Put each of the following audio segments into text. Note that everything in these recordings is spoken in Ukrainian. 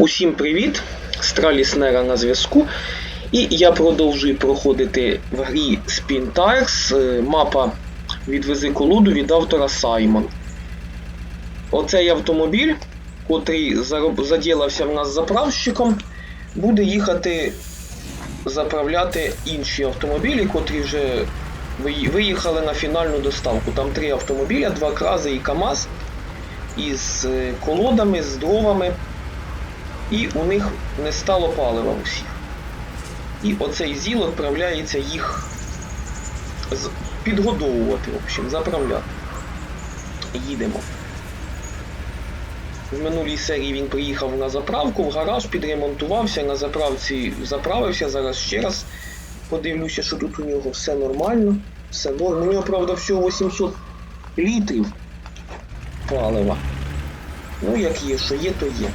Усім привіт! Страліснера на зв'язку. І я продовжую проходити в грі Spin Tires е, мапа Відвези колоду від автора Саймон. Оцей автомобіль, котрий заділився в нас заправщиком, буде їхати заправляти інші автомобілі, котрі вже виїхали на фінальну доставку. Там три автомобіля, два крази і КАМАЗ із е, колодами, з дровами і у них не стало палива усіх. І оцей ЗІЛ відправляється їх підгодовувати, в общем, заправляти. Їдемо. В минулій серії він приїхав на заправку, в гараж, підремонтувався, на заправці заправився. Зараз ще раз подивлюся, що тут у нього все нормально. Все норм. У нього, правда, всього 800 літрів палива. Ну, як є, що є, то є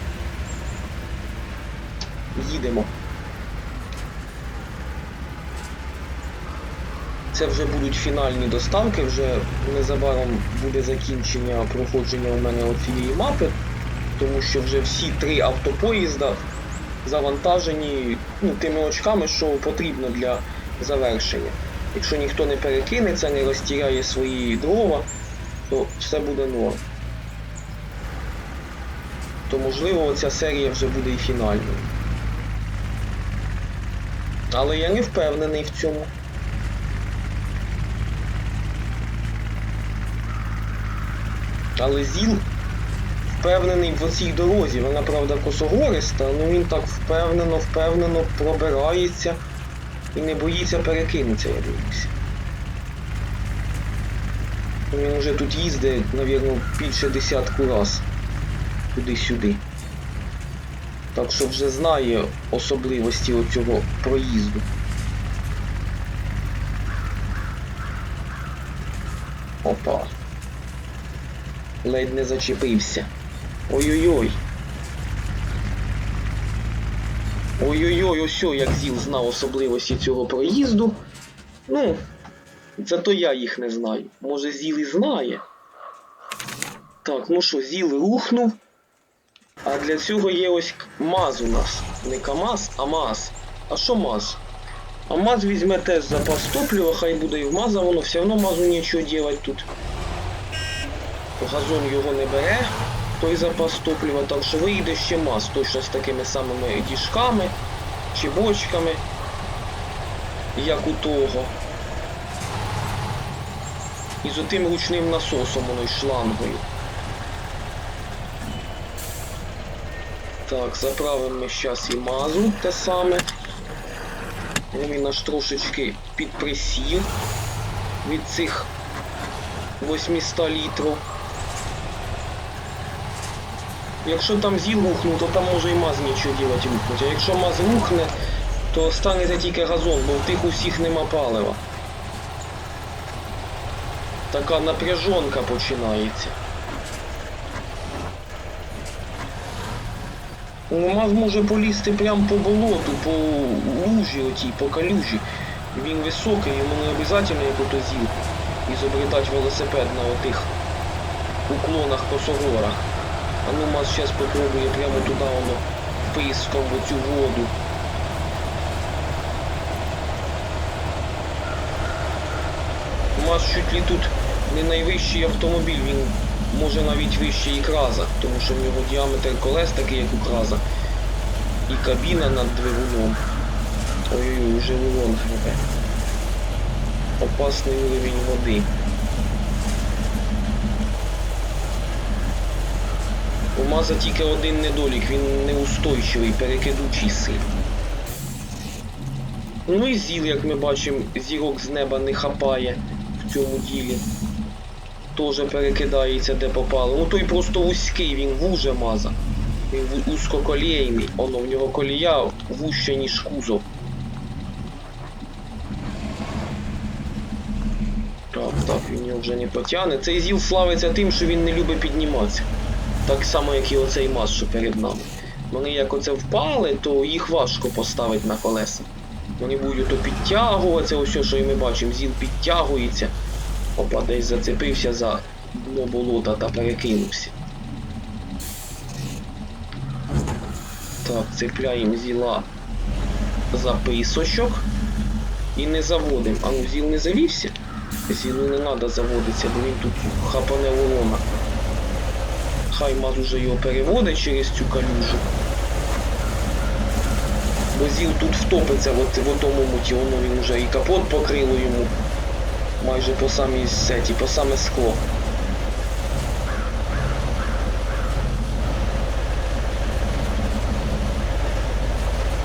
їдемо. Це вже будуть фінальні доставки, вже незабаром буде закінчення проходження у мене цієї мапи, тому що вже всі три автопоїзда завантажені ну, тими очками, що потрібно для завершення. Якщо ніхто не перекинеться, не розтіряє свої дрова, то все буде норм. То можливо ця серія вже буде і фінальною. Але я не впевнений в цьому. Але ЗІЛ впевнений в оцій дорозі. Вона, правда, косогориста, але він так впевнено, впевнено пробирається і не боїться перекинутися, я дивлюся. Він вже тут їздить, мабуть, більше десятку раз туди-сюди. Так що вже знає особливості оцього проїзду. Опа. Ледь не зачепився. Ой-ой-ой. Ой-ой-ой, ось як ЗІЛ знав особливості цього проїзду. Ну, зато я їх не знаю. Може ЗІЛ і знає. Так, ну що, ЗІЛ рухнув. А для цього є ось МАЗ у нас. Не КАМАЗ, а МАЗ. А що МАЗ? А МАЗ візьме теж запас топлива, хай буде і в МАЗа, воно все одно МАЗу нічого делать тут. Газон його не бере, той запас топлива, так що вийде ще МАЗ, точно з такими самими діжками чи бочками, як у того. І з отим ручним насосом воно й шлангою. Так, заправимо ми зараз і мазу те саме. Він аж трошечки підприсів від цих 800 літрів. Якщо там зіл рухнув, то там може і маз нічого ділати рухнуть. А якщо маз рухне, то станеться тільки газон, бо в тих усіх нема палива. Така напряжонка починається. Ну, Маз може полізти прямо по болоту, по лужі отій, по калюжі. Він високий, йому не обов'язково як ото зіл ізобретати велосипед на отих уклонах по согорах. А ну Маз зараз попробує прямо туди воно писком в оцю воду. Маз чуть ли тут не найвищий автомобіль, він може навіть вищий і краза, тому що в нього діаметр колес такий, як у краза. І кабіна над двигуном. Ой-ой-ой, вже вилон гребе. Опасний уровень води. У Маза тільки один недолік, він неустойчивий, перекидучий сильно. Ну і зіл, як ми бачимо, зірок з неба не хапає в цьому ділі. Теж перекидається де попало. Ну той просто вузький, він вуже маза. Він узкоколійний. Оно в нього колія вужча, ніж кузов. Так, так, він його вже не потягне. Цей зіл славиться тим, що він не любить підніматися. Так само, як і оцей маз, що перед нами. Вони як оце впали, то їх важко поставити на колеса. Вони будуть ото підтягуватися, ось що і ми бачимо, зіл підтягується. Опа, десь зацепився за дно болота та перекинувся. Так, цепляємо зіла записочок і не заводимо. А ну зіл не завівся? Зілу не треба заводитися, бо він тут хапане ворона. Хай маз уже його переводить через цю калюжу. Бо зіл тут втопиться в тому муті, воно він вже і капот покрило йому. Майже по самій сеті, по саме скло.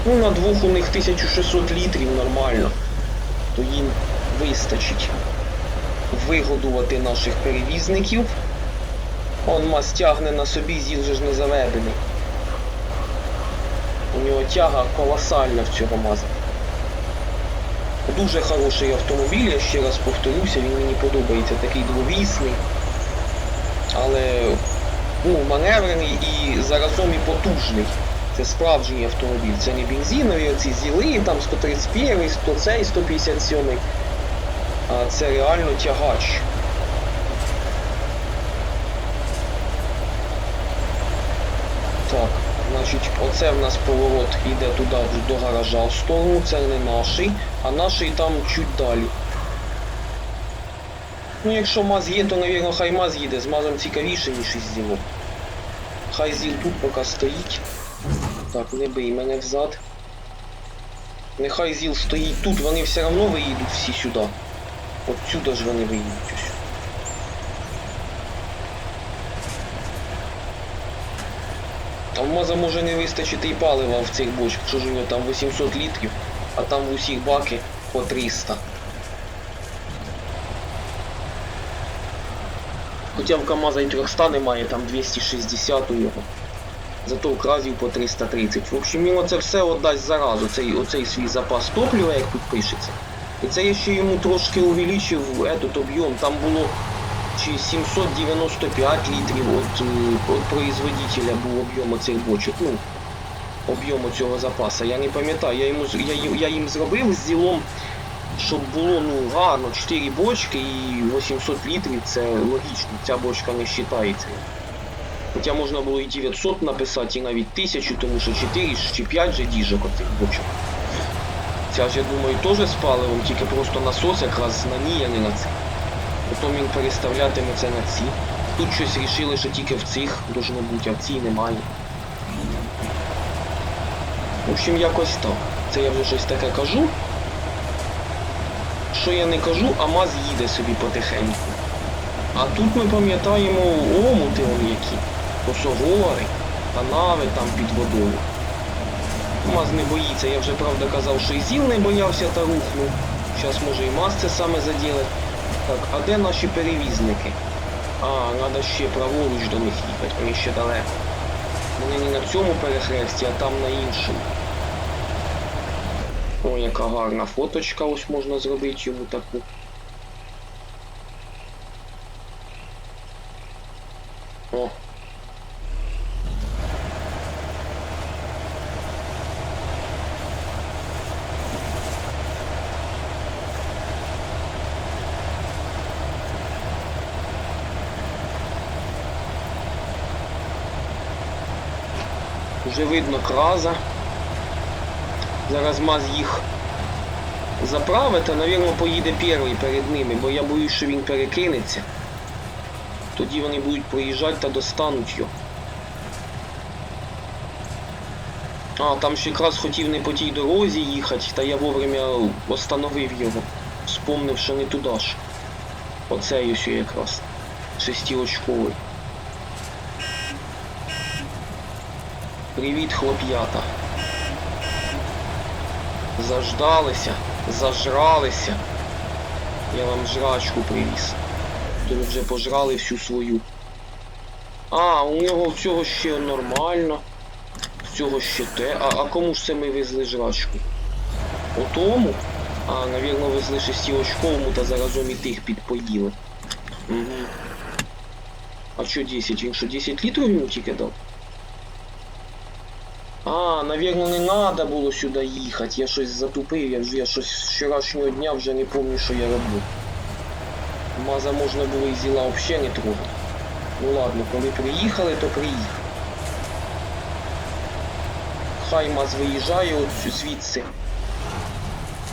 Ну, на двох у них 1600 літрів нормально. То їм вистачить вигодувати наших перевізників. Он мас тягне на собі, зіл же ж не заведений. У нього тяга колосальна в цього маза. Дуже хороший автомобіль, я ще раз повторюся, він мені подобається, такий двовісний. Але ну, маневрений і заразом і потужний. Це справжній автомобіль. Це не бензинові, оці зіли, там 131, 100 цей, 157. А це реально тягач. Так, значить, оце в нас поворот іде туди до гаража в сторону, це не наший, а наший там чуть далі. Ну, якщо маз є, то, навірно, хай маз їде, з мазом цікавіше, ніж із зілом. Хай зіл тут поки стоїть. Так, не бий мене взад. Нехай зіл стоїть тут, вони все одно виїдуть всі сюди. От сюди ж вони виїдуть ось. А в маза може не вистачити і палива в цих бочках, що ж у нього там 800 літрів, а там в усіх баки по 300. Хоча в КАМАЗа і 300 немає, там 260 у його. Зато в кразів по 330. В общем, йому це все отдасть заразу, цей, оцей свій запас топлива, як тут пишеться. І це я ще йому трошки увеличив этот об'єм. Там було чи 795 літрів от, е, от производителя був об'єм оцих бочок. Ну, об'єму цього запасу. Я не пам'ятаю, я, йому, я, я їм зробив з ділом, щоб було ну, гарно 4 бочки і 800 літрів, це логічно, ця бочка не вважається. Хоча можна було і 900 написати, і навіть 1000, тому що 4 чи 5 же діжок оцих бочок. Ця ж, я думаю, теж з паливом, тільки просто насос якраз на ній, а не на це. Потім він переставлятиметься на ці. Тут щось рішили, що тільки в цих должно бути, а в цій немає. В общем, якось так. Це я вже щось таке кажу. Що я не кажу, а маз їде собі потихеньку. А тут ми пам'ятаємо омути он які. Косогори, канави там під водою. Маз не боїться, я вже правда казав, що і зіл не боявся та рухнув. Зараз може і маз це саме заділить. Так, а де наші перевізники? А, треба ще праворуч до них їхати, вони ще далеко. Вони не на цьому перехресті, а там на іншому. О, яка гарна фоточка ось можна зробити йому таку. Вже видно краза. Зараз маз їх заправить, а, навірно, поїде перший перед ними, бо я боюсь, що він перекинеться. Тоді вони будуть проїжджати та достануть його. А, там ще якраз хотів не по тій дорозі їхати, та я вовремя остановив його. Вспомнив, що не туди ж. Оцей ось якраз. Шестіочковий. Привіт, хлоп'ята. Заждалися, зажралися. Я вам жрачку привіз. То ви вже пожрали всю свою. А, у нього всього ще нормально. Всього ще те. А, а кому ж це ми везли жрачку? Отому? А, навірно, везли шестіочковому та заразом і тих підпоїли. Угу. А що 10? Він що 10 літрів йому тільки дав? А, навірно, не треба було сюди їхати. Я щось затупив, я, вже- я щось з вчорашнього дня вже не пам'ятаю, що я роблю. Маза можна було і зіла взагалі не трогати. Ну ладно, коли приїхали, то приїхали. Хаймаз виїжджає от звідси.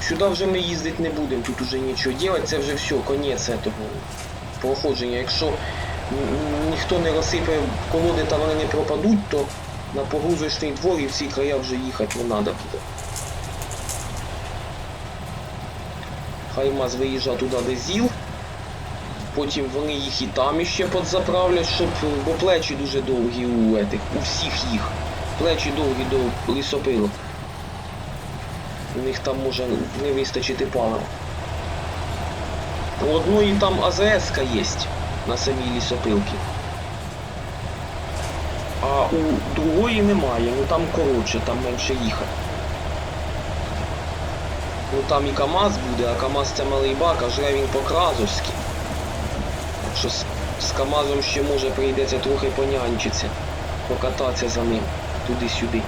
Сюди вже ми їздити не будемо, тут уже нічого робити, це вже все, конець цього проходження. Якщо ніхто не розсипе колоди та вони не пропадуть, то на погрузочний двор і в ці края вже їхати не треба буде. Хаймаз виїжджає туди, де зіл. Потім вони їх і там іще подзаправлять, щоб, бо плечі дуже довгі у етих, у всіх їх. Плечі довгі до лісопилок. У них там може не вистачити палива. У одної там АЗС є на самій лісопилці. А у другої немає, ну там коротше, там менше їхати. Ну там і КАМАЗ буде, а КАМАЗ це малий бак, а жре він по-кразовськи. Так що з, з КАМАЗом ще може прийдеться трохи понянчитися, покататися за ним туди-сюди.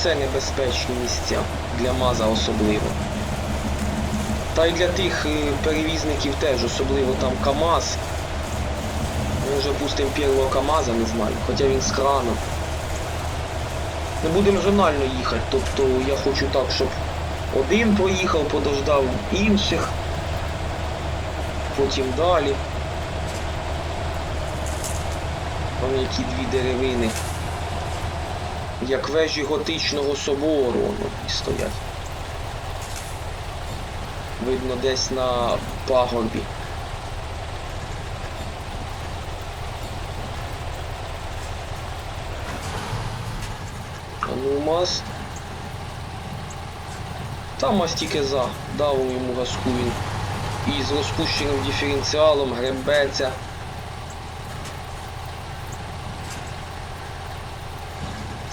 Оце небезпечні місця для МАЗа особливо. Та й для тих е, перевізників теж, особливо там КАМАЗ. Ми вже пустимо первого КАМАЗа, не знаю, хоча він з краном. Ми будемо жонально їхати, тобто я хочу так, щоб один проїхав, подождав інших, потім далі. Там які дві деревини. Як вежі готичного собору воно стоять. Видно десь на пагорбі. Ну мас. Та мас тільки за. Дав йому газку він. І з розпущеним диференціалом гребеться.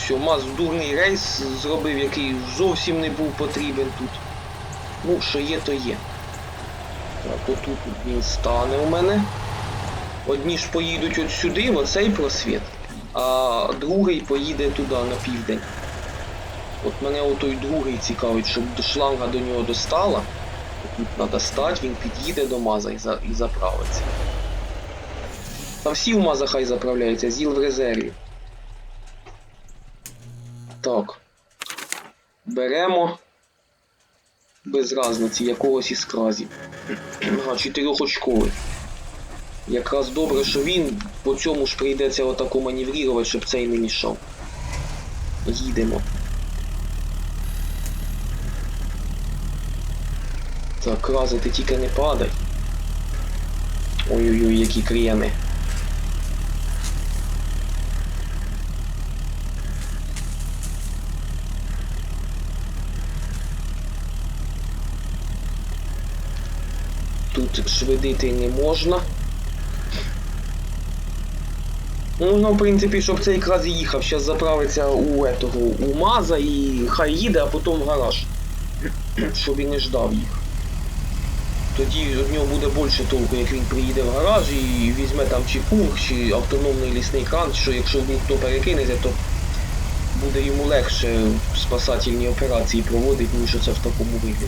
Все, мас дурний рейс зробив, який зовсім не був потрібен тут. Ну, що є, то є. Так, отут він стане у мене. Одні ж поїдуть от сюди, в оцей просвіт, а другий поїде туди, на південь. От мене отой другий цікавить, щоб до шланга до нього достала. Тут треба стати, він під'їде до Маза і, за, і заправиться. Та всі в Маза хай заправляються, зіл в резерві. Так. Беремо. Без разниці, якогось із кразів. Ага, чотирьохочковий. Якраз добре, що він по цьому ж прийдеться отаку маневрувати, щоб цей не мішав. Їдемо. Так, крази, ти тільки не падай. Ой-ой-ой, які крени. Тут швидити не можна. Ну, в принципі, щоб цей якраз і їхав, зараз заправиться у этого, у Маза і хай їде, а потім в гараж. Щоб він не ждав їх. Тоді від нього буде більше толку, як він приїде в гараж і візьме там чи пункт, чи автономний лісний кран, що якщо ніхто перекинеться, то буде йому легше спасательні операції проводити, ніж це в такому вигляді.